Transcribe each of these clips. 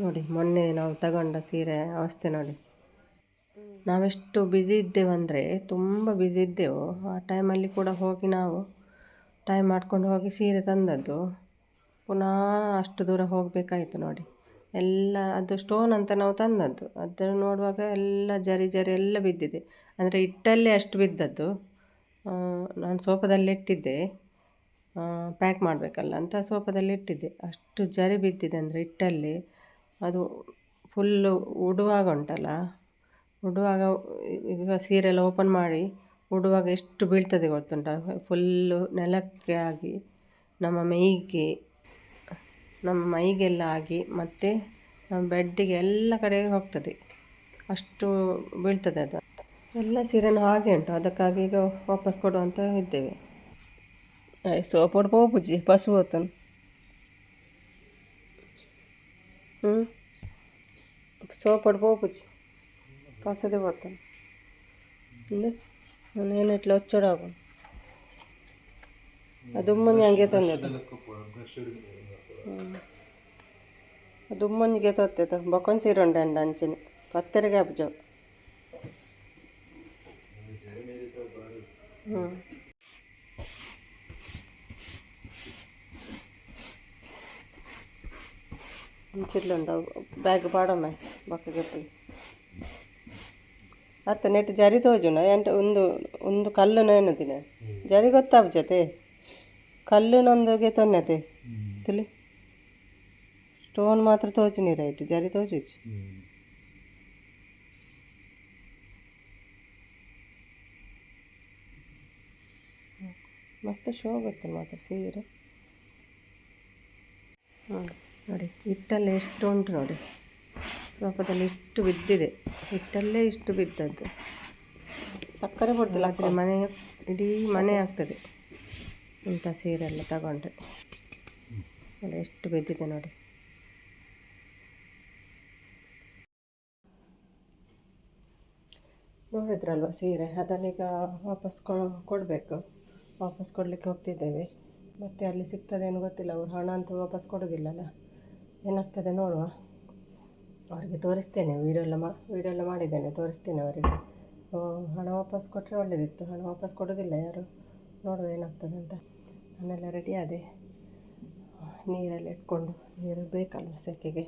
ನೋಡಿ, ಮೊನ್ನೆ ನಾವು ತಗೊಂಡ ಸೀರೆ ಅವಸ್ಥೆ ನೋಡಿ. ನಾವೆಷ್ಟು ಬ್ಯುಸಿ ಇದ್ದೇವಂದರೆ ತುಂಬ ಬ್ಯುಸಿ ಇದ್ದೆವು. ಆ ಟೈಮಲ್ಲಿ ಕೂಡ ಹೋಗಿ ನಾವು ಟೈಮ್ ಮಾಡ್ಕೊಂಡು ಹೋಗಿ ಸೀರೆ ತಂದದ್ದು. ಪುನಃ ಅಷ್ಟು ದೂರ ಹೋಗಬೇಕಾಯಿತು ನೋಡಿ. ಎಲ್ಲ, ಅದು ಸ್ಟೋನ್ ಅಂತ ನಾವು ತಂದದ್ದು. ಅದನ್ನು ನೋಡುವಾಗ ಎಲ್ಲ ಜರಿ ಜರಿ ಎಲ್ಲ ಬಿದ್ದಿದೆ. ಅಂದರೆ ಇಟ್ಟಲ್ಲೇ ಅಷ್ಟು ಬಿದ್ದದ್ದು. ನಾನು ಸೋಫಾದಲ್ಲಿ ಇಟ್ಟಿದ್ದೆ. ಪ್ಯಾಕ್ ಮಾಡಬೇಕಲ್ಲ ಅಂತ ಸೋಪದಲ್ಲಿಟ್ಟಿದ್ದೆ ಅಷ್ಟು ಜರಿ ಬಿದ್ದಿದೆ ಅಂದರೆ ಇಟ್ಟಲ್ಲಿ ಅದು ಫುಲ್ಲು ಉಡುವಾಗ ಉಂಟಲ್ಲ, ಉಡುವಾಗ ಈಗ ಸೀರೆ ಎಲ್ಲ ಓಪನ್ ಮಾಡಿ ಉಡುವಾಗ ಎಷ್ಟು ಬೀಳ್ತದೆ ಗೊತ್ತುಂಟ? ಫುಲ್ಲು ನೆಲಕ್ಕೆ ಆಗಿ ನಮ್ಮ ಮೈಗೆ, ನಮ್ಮ ಮೈಗೆಲ್ಲ ಆಗಿ ಮತ್ತು ನಮ್ಮ ಬೆಡ್ಡಿಗೆ ಎಲ್ಲ ಕಡೆ ಹೋಗ್ತದೆ. ಅಷ್ಟು ಬೀಳ್ತದೆ ಅದು. ಎಲ್ಲ ಸೀರೆನೂ ಹಾಗೆ ಉಂಟು. ಅದಕ್ಕಾಗಿ ಈಗ ವಾಪಸ್ ಕೊಡುವಂತ ಇದ್ದೇವೆ. ಸೋಪೋಡು ಪೋಪುಜಿ ಪಸು ಹೋತನು ಹ್ಞೂ ಸೋಪಡ್ ಪೋಪುಜಿ ಪಸದೆ ಹೋತನು ಅಂದ್ರೆ ನಾನು ಏನು ಒಚ್ಚೋಡಾಗು ಅದು ಉಮ್ಮನಿ ಹಂಗೆ ತಂದದ್ದು ಅದು ಉಮ್ಮನಿಗೆ ತೊತ್ತದ ಬೊಕೊಂಡ್ ಸೀರೆ ಉಂಡೆ ಅಂಡ ಅಂಚಿನ. ಕತ್ತೆರೆಗೆ ಅಬ್ಜ ಹ್ಞೂ ಅಂಚಿಡ್ಲುಂಡವು ಬ್ಯಾಗ್ ಪಾಡೊಮ್ಮೆ బొక్క ಪೋಯಿ ಅತ್ತ ನೆಟ್ ಜರಿ ತೋಜುನ? ಎಂಟ, ಒಂದು ಒಂದು ಕಲ್ಲು ಏನದಿನ ಜರಿ ಗೊತ್ತಾಬ್ ಕಲ್ಲುನೊಂದುಗೆ ತೊನ್ನತೆ ತಿಳಿ. ಸ್ಟೋನ್ ಮಾತ್ರ ತೋಜುನಿ, ರೈಟ್? ಜರಿ ತೋಜುಜಿ ಮಸ್ತ್ ಶೋ ಗೊತ್ತು ಮಾತ್ರ, ಸೀರೆ. ಹ್ಞೂ ನೋಡಿ, ಹಿಟ್ಟಲ್ಲಿ ಎಷ್ಟು ಉಂಟು ನೋಡಿ. ಸ್ವಲ್ಪದಲ್ಲಿ ಇಷ್ಟು ಬಿದ್ದಿದೆ. ಹಿಟ್ಟಲ್ಲೇ ಇಷ್ಟು ಬಿದ್ದದ್ದು. ಸಕ್ಕರೆ ಕೊಡ್ತಿಲ್ಲ ಆದರೆ ಮನೆ, ಇಡೀ ಮನೆ ಆಗ್ತದೆ. ಇಂಥ ಸೀರೆ ಎಲ್ಲ ತಗೊಂಡ್ರೆ. ನೋಡಿ, ಎಷ್ಟು ಬಿದ್ದಿದೆ ನೋಡಿ. ನೋಡಿದ್ರಲ್ವ ಸೀರೆ? ಅದನ್ನೀಗ ವಾಪಸ್ ಕೊಡಬೇಕು. ವಾಪಸ್ ಕೊಡಲಿಕ್ಕೆ ಹೋಗ್ತಿದ್ದೇವೆ. ಮತ್ತೆ ಅಲ್ಲಿ ಸಿಗ್ತದೇನು ಗೊತ್ತಿಲ್ಲ. ಅವರು ಹಣ ಅಂತೂ ವಾಪಸ್ ಕೊಡೋದಿಲ್ಲಲ್ಲ ಏನಾಗ್ತದೆ ನೋಡುವ. ಅವರಿಗೆ ತೋರಿಸ್ತೇನೆ ವೀಡಿಯೋ ಎಲ್ಲ ಮಾ ವೀಡಿಯೋ ಎಲ್ಲ ಮಾಡಿದ್ದೇನೆ, ತೋರಿಸ್ತೇನೆ ಅವರಿಗೆ. ಹಣ ವಾಪಸ್ ಕೊಟ್ಟರೆ ಒಳ್ಳೆಯದಿತ್ತು ಹಣ ವಾಪಸ್ ಕೊಡೋದಿಲ್ಲ ಯಾರು? ನೋಡುವ ಏನಾಗ್ತದೆ ಅಂತ. ನಾನೆಲ್ಲ ರೆಡಿ ಆದೆ. ನೀರೆಲ್ಲ ಇಟ್ಕೊಂಡು, ನೀರು ಬೇಕಲ್ವ ಸೆಕೆಗೆ?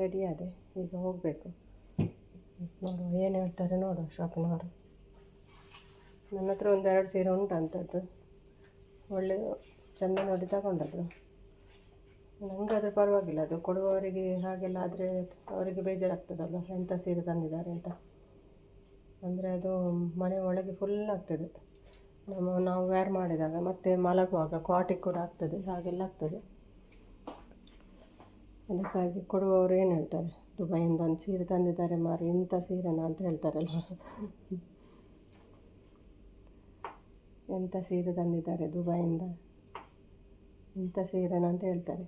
ರೆಡಿ ಆದೆ. ಈಗ ಹೋಗಬೇಕು. ನೋಡುವ, ಏನು ಹೇಳ್ತಾರೆ ನೋಡುವ ಶಾಪಿನವರು ನನ್ನ ಹತ್ರ ಒಂದು ಎರಡು ಸೀರೆ ಉಂಟು ಅಂಥದ್ದು ಒಳ್ಳೆ ಚೆಂದ ನೋಡಿ ತಗೊಂಡದ್ದು. ನನಗೆ ಅದು ಪರವಾಗಿಲ್ಲ, ಅದು ಕೊಡುವವರಿಗೆ ಹಾಗೆಲ್ಲ ಆದರೆ ಅವರಿಗೆ ಬೇಜಾರಾಗ್ತದಲ್ಲ ಎಂಥ ಸೀರೆ ತಂದಿದ್ದಾರೆ ಅಂತ. ಅಂದರೆ ಅದು ಮನೆ ಒಳಗೆ ಫುಲ್ ಆಗ್ತದೆ. ನಮ್ಮ, ನಾವು ವೇರ್ ಮಾಡಿದಾಗ ಮತ್ತು ಮಲಗುವಾಗ ಕ್ವಾಟಿಗೆ ಕೂಡ ಆಗ್ತದೆ, ಹಾಗೆಲ್ಲ ಆಗ್ತದೆ. ಅದಕ್ಕಾಗಿ ಕೊಡುವವರು ಏನು ಹೇಳ್ತಾರೆ? ದುಬೈಯಿಂದ ಒಂದು ಸೀರೆ ತಂದಿದ್ದಾರೆ ಮಾರಿ, ಇಂಥ ಸೀರೆನಾ ಅಂತ ಹೇಳ್ತಾರಲ್ಲ ಎಂಥ ಸೀರೆ ತಂದಿದ್ದಾರೆ ದುಬೈಯಿಂದ? ಇಂಥ ಸೀರೆನಾ ಅಂತ ಹೇಳ್ತಾರೆ.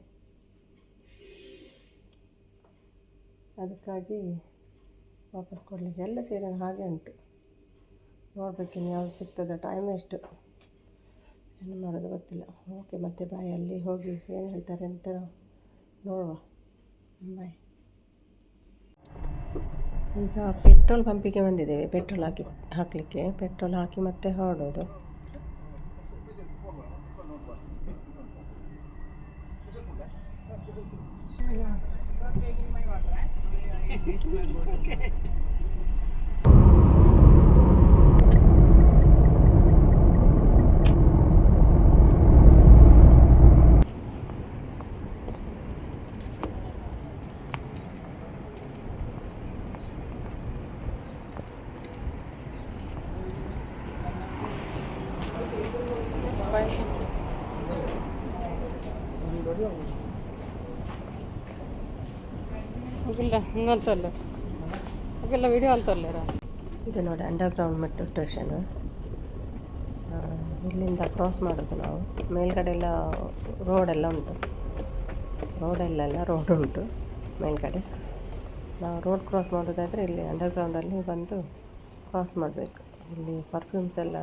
ಅದಕ್ಕಾಗಿ ವಾಪಸ್ ಕೊಡಲಿಕ್ಕೆ ಎಲ್ಲ ಸೀರೆ ಹಾಗೆ ಉಂಟು. ನೋಡ್ಬೇಕಿನ್ನು ಯಾವ್ದು ಸಿಗ್ತದೆ. ಟೈಮ್ ಎಷ್ಟು ಏನು ಮಾಡೋದು ಗೊತ್ತಿಲ್ಲ. ಓಕೆ ಮತ್ತೆ ಬಾಯ್ ಅಲ್ಲಿ ಹೋಗಿ ಏನು ಹೇಳ್ತಾರೆ ಅಂತ ನೋಡುವ. ಬಾಯ್ ಈಗ ಪೆಟ್ರೋಲ್ ಪಂಪಿಗೆ ಬಂದಿದ್ದೇವೆ. ಪೆಟ್ರೋಲ್ ಹಾಕಿ, ಹಾಕಲಿಕ್ಕೆ. ಪೆಟ್ರೋಲ್ ಹಾಕಿ ಮತ್ತೆ ಹೊರಡೋದು. okay. ಹೋಗಿಲ್ಲ ಹಂಗಂತಲ್ಲ ಹೋಗಿಲ್ಲ ವಿಡಿಯೋ ಅಂತಲ್ಲ ಇದು ನೋಡಿ ಅಂಡರ್ಗ್ರೌಂಡ್ ಮೆಟ್ರೋ ಸ್ಟೇಷನ್ ಇಲ್ಲಿಂದ ಕ್ರಾಸ್ ಮಾಡೋದು ನಾವು. ಮೇಲ್ಗಡೆ ಎಲ್ಲ ರೋಡೆಲ್ಲ ಉಂಟು. ರೋಡಲ್ಲೆಲ್ಲ ರೋಡ್ ಉಂಟು ಮೇಲ್ಗಡೆ. ನಾವು ರೋಡ್ ಕ್ರಾಸ್ ಮಾಡೋದಾದರೆ ಇಲ್ಲಿ ಅಂಡರ್ಗ್ರೌಂಡಲ್ಲಿ ಬಂದು ಕ್ರಾಸ್ ಮಾಡಬೇಕು. ಇಲ್ಲಿ ಪರ್ಫ್ಯೂಮ್ಸ್ ಎಲ್ಲ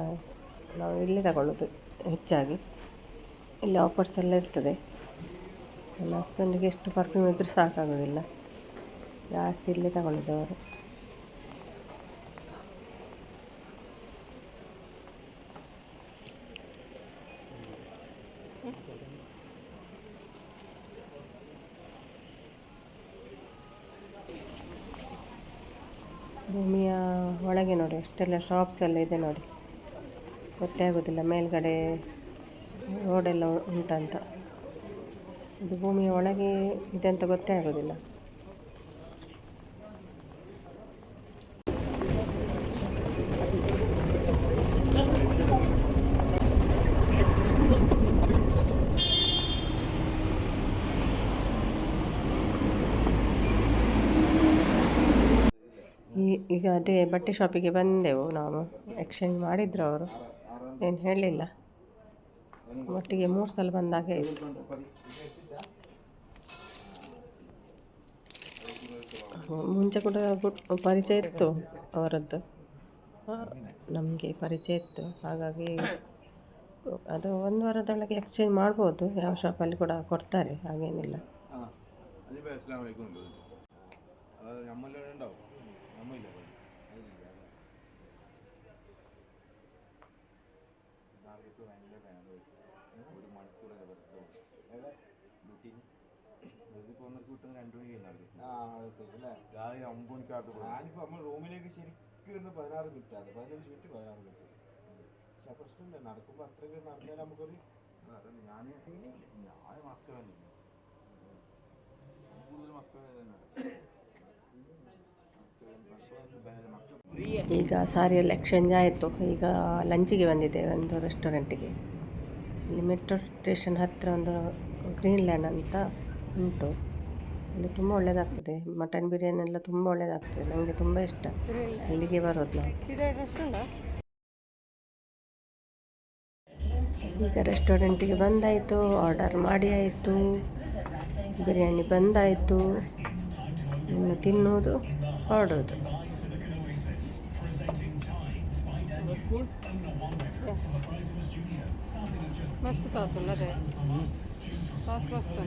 ನಾವು ಇಲ್ಲಿ ತಗೊಳ್ಳೋದು ಹೆಚ್ಚಾಗಿ. ಇಲ್ಲಿ ಆಫರ್ಸ್ ಎಲ್ಲ ಇರ್ತದೆ. ನನ್ನ ಹಸ್ಬೆಂಡಿಗೆ ಎಷ್ಟು ಪರ್ಫ್ಯೂಮ್ ಇದ್ದರೂ ಸಾಕಾಗೋದಿಲ್ಲ. ಜಾಸ್ತಿ ಇಲ್ಲೇ ಅವರು. ಭೂಮಿಯ ಒಳಗೆ ನೋಡಿ, ಅಷ್ಟೆಲ್ಲ ಶಾಪ್ಸ್ ಎಲ್ಲ ಇದೆ ನೋಡಿ. ಗೊತ್ತೇ ಆಗೋದಿಲ್ಲ, ಮೇಲ್ಗಡೆ ರೋಡೆಲ್ಲ ಉಂಟಂತ. ಇದು ಭೂಮಿಯ ಒಳಗೆ ಇದೆ ಅಂತ ಗೊತ್ತೇ ಆಗೋದಿಲ್ಲ. ಈಗ ಅದೇ ಬಟ್ಟೆ ಶಾಪಿಗೆ ಬಂದೆವು ನಾವು. ಎಕ್ಸ್ಚೇಂಜ್ ಮಾಡಿದ್ರು ಅವರು. ಏನು ಹೇಳಲಿಲ್ಲ ಒಟ್ಟಿಗೆ ಮೂರು ಸಲ ಬಂದಾಗೆ ಇತ್ತು ಮುಂಚೆ ಕೂಡ ಪರಿಚಯ ಇತ್ತು ಅವರದ್ದು. ನಮಗೆ ಪರಿಚಯ ಇತ್ತು. ಹಾಗಾಗಿ ಅದು ಒಂದು ವಾರದೊಳಗೆ ಎಕ್ಸ್ಚೇಂಜ್ ಮಾಡ್ಬೋದು. ಯಾವ ಶಾಪಲ್ಲಿ ಕೂಡ ಕೊಡ್ತಾರೆ, ಹಾಗೇನಿಲ್ಲ. അതായത് നമ്മളിവിടെ ഉണ്ടാവും? നമ്മളില്ല അതിലില്ല? നാളേക്ക് ഭയങ്കര ഒരു മണിക്കൂറൊക്കെ വെറുതെ അതായത് ഡ്യൂട്ടി ഇതിപ്പോൾ ഒന്നൊക്കെ കിട്ടുന്ന രണ്ടു മണി കഴിഞ്ഞാൽ ആ അല്ലേ രാവിലെ ഒമ്പത് മണിക്കാട്ട് ഞാനിപ്പോൾ റൂമിലേക്ക് ശരിക്കും ഇരുന്ന് പതിനാറ് മിനിറ്റ് അത് പതിനഞ്ച് മിനിറ്റ് പതിനാറ് മിനിറ്റ്. പക്ഷെ ആ പ്രശ്നമില്ല. നടക്കുമ്പോൾ അത്രയ്ക്ക് നടന്നാൽ നമുക്കൊരു ഞാൻ ഞാൻ മാസ്ക് വേണ്ടില്ല കൂടുതൽ മാസ്ക് വേണ്ടി തന്നെ ಈಗ ಸಾರಿ ಎಲ್ಲ ಎಕ್ಸ್ಚೇಂಜ್ ಆಯಿತು ಈಗ ಲಂಚಿಗೆ ಬಂದಿದ್ದೇವೆ ಒಂದು ರೆಸ್ಟೋರೆಂಟಿಗೆ ಇಲ್ಲಿ ಮೆಟ್ರೋ ಸ್ಟೇಷನ್ ಹತ್ತಿರ ಒಂದು ಗ್ರೀನ್ಲ್ಯಾಂಡ್ ಅಂತ ಉಂಟು. ಅಲ್ಲಿ ತುಂಬ ಒಳ್ಳೆಯದಾಗ್ತದೆ ಮಟನ್ ಬಿರಿಯಾನಿ ಎಲ್ಲ ತುಂಬ ಒಳ್ಳೆಯದಾಗ್ತದೆ ನನಗೆ ತುಂಬ ಇಷ್ಟ. ಅಲ್ಲಿಗೆ ಬರೋದು ನಾವು. ಈಗ ರೆಸ್ಟೋರೆಂಟಿಗೆ ಬಂದಾಯಿತು. ಆರ್ಡರ್ ಮಾಡಿ ಆಯಿತು. ಬಿರಿಯಾನಿ ಬಂದಾಯಿತು. ಇನ್ನು ತಿನ್ನೋದು ಹೊರಡೋದು ಮಸ್ತ್ ಸಾಸ್ ಉಂಟು ಸಾಸ್ ಮಸ್ತ್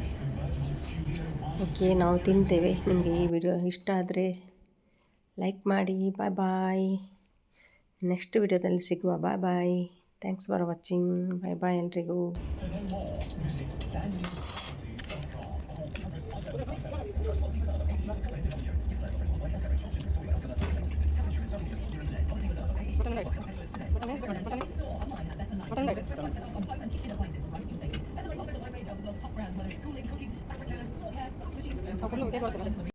ಓಕೆ ನಾವು ತಿಂತೇವೆ. ನಿಮಗೆ ಈ ವಿಡಿಯೋ ಇಷ್ಟ ಆದರೆ ಲೈಕ್ ಮಾಡಿ. ಬಾಯ್ ಬಾಯ್ ನೆಕ್ಸ್ಟ್ ವಿಡಿಯೋದಲ್ಲಿ ಸಿಗುವ. Bye bye thanks for watching bye bye ಎಲ್ರಿಗೂ. Gracias.